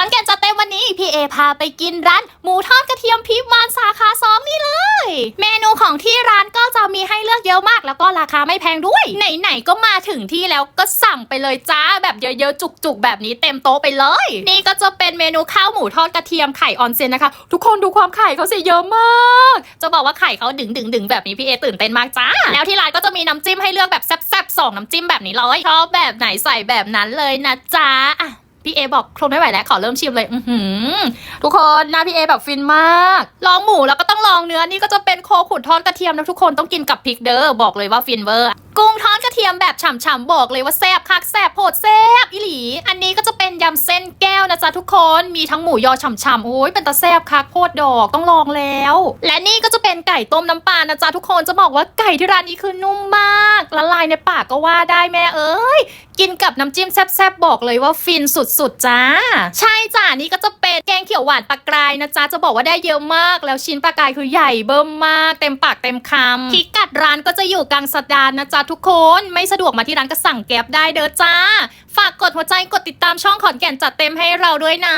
อนแก่นจัดเต็มวันนี้ พี่เอพาไปกินร้านหมูทอดกระเทียมพิมานสาขาสองนี่เลย เมนูของที่ร้านก็จะมีให้เลือกเยอะมาก แล้วก็ราคาไม่แพงด้วย ไหนๆก็มาถึงที่แล้วก็สั่งไปเลยจ้าแบบเยอะๆจุกๆ แบบนี้เต็มโต๊ะไปเลย นี่ก็จะเป็นเมนูข้าวหมูทอดกระเทียมไข่ออนเซนนะคะ ทุกคนดูความไข่เขาสิเยอะมาก จะบอกว่าไข่เขาดึงดึงดึงๆแบบนี้พี่เอตื่นเต้นมากจ้า แล้วที่ร้านก็จะมีน้ำจิ้มให้เลือกแบบแซ่บๆสองน้ำจิ้มแบบนี้เลยชอบแบบไหนใส่แบบนั้นเลยนะจ๊ะอะ พี่เอบอกทนไม่ไหวแล้วขอเริ่มชิมเลย อืทุกคนหน้าพี่เอแบบฟินมาก ลองหมูแล้วก็ต้องลองเนื้อนี่ก็จะเป็นโคขุดทอดกระเทียมนะทุกคนต้องกินกับพริกเด้อบอกเลยว่าฟินเวอร์ กุ้งทอดกระเทียมแบบฉ่ำๆบอกเลยว่าแซ่บคักแซ่บโหดแซ่บอีหลี อันนี้ก็จะ ยำเส้นแก้วนะจ๊ะทุกคนมีทั้งหมูยอฉ่ำๆโอ้ยเป็นตาแซบคักโพดดอกต้องลองแล้ว และนี่ก็จะเป็นไก่ต้มน้ำปลานะจ๊ะทุกคนจะบอกว่าไก่ที่ร้านนี้คือนุ่มมากละลายในปากก็ว่าได้แม่เอ้ยกินกับน้ำจิ้มแซ่บๆบอกเลยว่าฟินสุดๆจ้า ใช่จ้านี่ก็จะเป็นแกงเขียวหวานปลากรายนะจ๊ะจะบอกว่าได้เยอะมาก แล้วชิ้นปลากรายคือใหญ่เบิ่มมาก เต็มปากเต็มคำพิกัดร้านก็จะอยู่กลางสัปดาห์นะจ๊ะทุกคน ไม่สะดวกมาที่ร้านก็สั่งแก๊บได้เด้อจ้า ฝากกดหัวใจกดติดตามช่องขอนแก่นจัดเต็มให้เราด้วยนะ